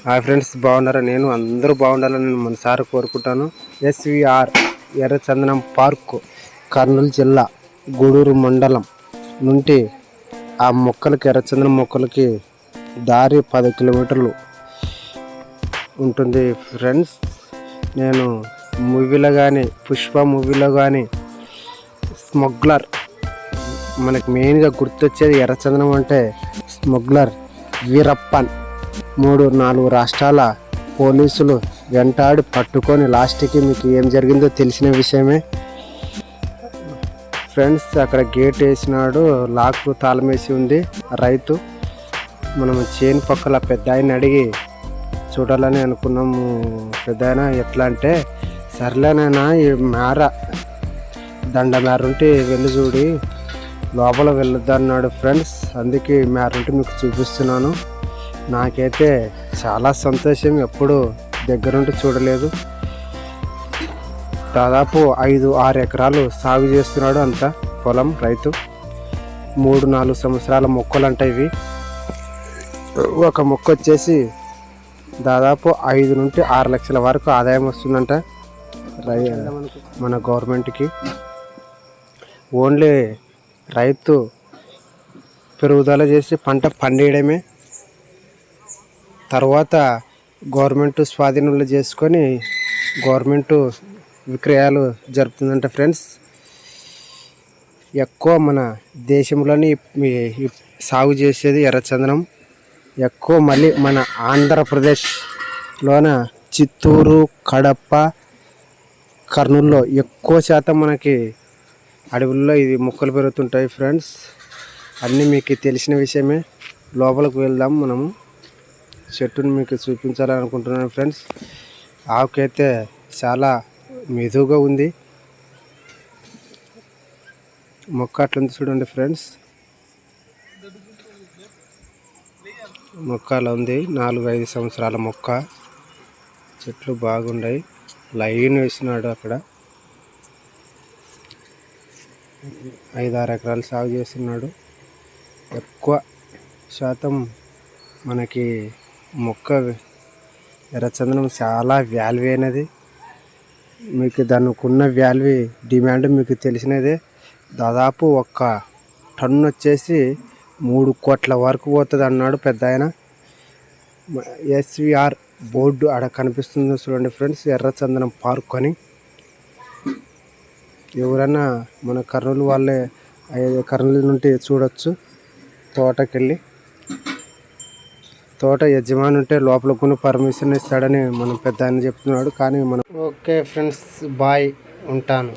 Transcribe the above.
Hi friends బాగున్నారా? నేను అందరూ బాగుండాలని నేను మనసారి కోరుకుంటాను. ఎస్విఆర్ ఎర్రచందనం పార్క్ కర్నూలు జిల్లా గూడూరు మండలం నుండి ఆ మొక్కలకి ఎర్రచందనం మొక్కలకి దారి పది కిలోమీటర్లు ఉంటుంది ఫ్రెండ్స్. నేను మూవీలో కానీ పుష్ప మూవీలో కానీ స్మగ్లర్ మనకి మెయిన్గా గుర్తొచ్చేది ఎర్రచందనం అంటే స్మగ్లర్ వీరప్పన్. మూడు నాలుగు రాష్ట్రాల పోలీసులు వెంటాడి పట్టుకొని లాస్ట్కి మీకు ఏం జరిగిందో తెలిసిన విషయమే. ఫ్రెండ్స్ అక్కడ గేట్ వేసినాడు లాక్ తాళమేసి ఉంది. రైతు మనం చేను పక్కల పెద్ద ఆయన అడిగి చూడాలని అనుకున్నాము పెద్ద ఆయన ఎట్లా అంటే సర్లేనైనా ఈ మేర దండ మేరుంటే వెళ్ళి చూడి లోపల వెళ్ళొద్దన్నాడు ఫ్రెండ్స్. అందుకే మేరుంటే మీకు చూపిస్తున్నాను. నాకైతే చాలా సంతోషం. ఎప్పుడు దగ్గరుండి చూడలేదు. దాదాపు ఐదు ఆరు ఎకరాలు సాగు చేస్తున్నాడు అంత పొలం రైతు. మూడు నాలుగు సంవత్సరాల మొక్కలు అంటాయి ఇవి. ఒక మొక్క వచ్చేసి దాదాపు ఐదు నుండి ఆరు లక్షల వరకు ఆదాయం వస్తుందంట రై మన గవర్నమెంట్కి. ఓన్లీ రైతు పెరుగుదల చేసి పంట పండేయడమే. తర్వాత గవర్నమెంట్ స్వాధీనంలో చేసుకొని గవర్నమెంట్ విక్రయాలు జరుపుతుందంట ఫ్రెండ్స్. ఎక్కువ మన దేశంలోని సాగు చేసేది ఎర్రచందనం. ఎక్కువ మళ్ళీ మన ఆంధ్రప్రదేశ్లోన చిత్తూరు కడప కర్నూలులో ఎక్కువ శాతం మనకి అడవుల్లో ఇది మొక్కలు పెరుగుతుంటాయి ఫ్రెండ్స్. అన్నీ మీకు తెలిసిన విషయమే. లోపలికి వెళ్దాం మనము. చెట్టుని మీకు చూపించాలని అనుకుంటున్నాను ఫ్రెండ్స్. ఆకుకైతే చాలా మెదుగా ఉంది. మొక్క అట్లుంది చూడండి ఫ్రెండ్స్. మొక్క అలా ఉంది. నాలుగు ఐదు సంవత్సరాల మొక్క. చెట్లు బాగున్నాయి. లైన్ వేసినాడు అక్కడ. ఐదు ఆరు ఎకరాలు సాగు చేస్తున్నాడు. ఎక్కువ శాతం మనకి మొక్క ఎర్రచందనం చాలా వాల్యూ అయినది. మీకు దానికి ఉన్న వాల్యూ డిమాండ్ మీకు తెలిసినదే. దాదాపు ఒక్క టన్ను వచ్చేసి మూడు కోట్ల వరకు పోతుంది అన్నాడు పెద్ద ఆయన. ఎస్విఆర్ బోర్డు ఆడ కనిపిస్తుంది చూడండి ఫ్రెండ్స్ ఎర్రచందనం పార్క్ అని. ఎవరైనా మన కర్నూలు వాళ్ళే కర్నూలు నుండి చూడొచ్చు తోటకెళ్ళి. తోట యజమాని ఉంటే లోపల కొన్ని పర్మిషన్ ఇస్తాడని మనం పెద్ద చెప్తున్నాడు. కానీ మనం ఓకే ఫ్రెండ్స్ బాయ్ ఉంటాను.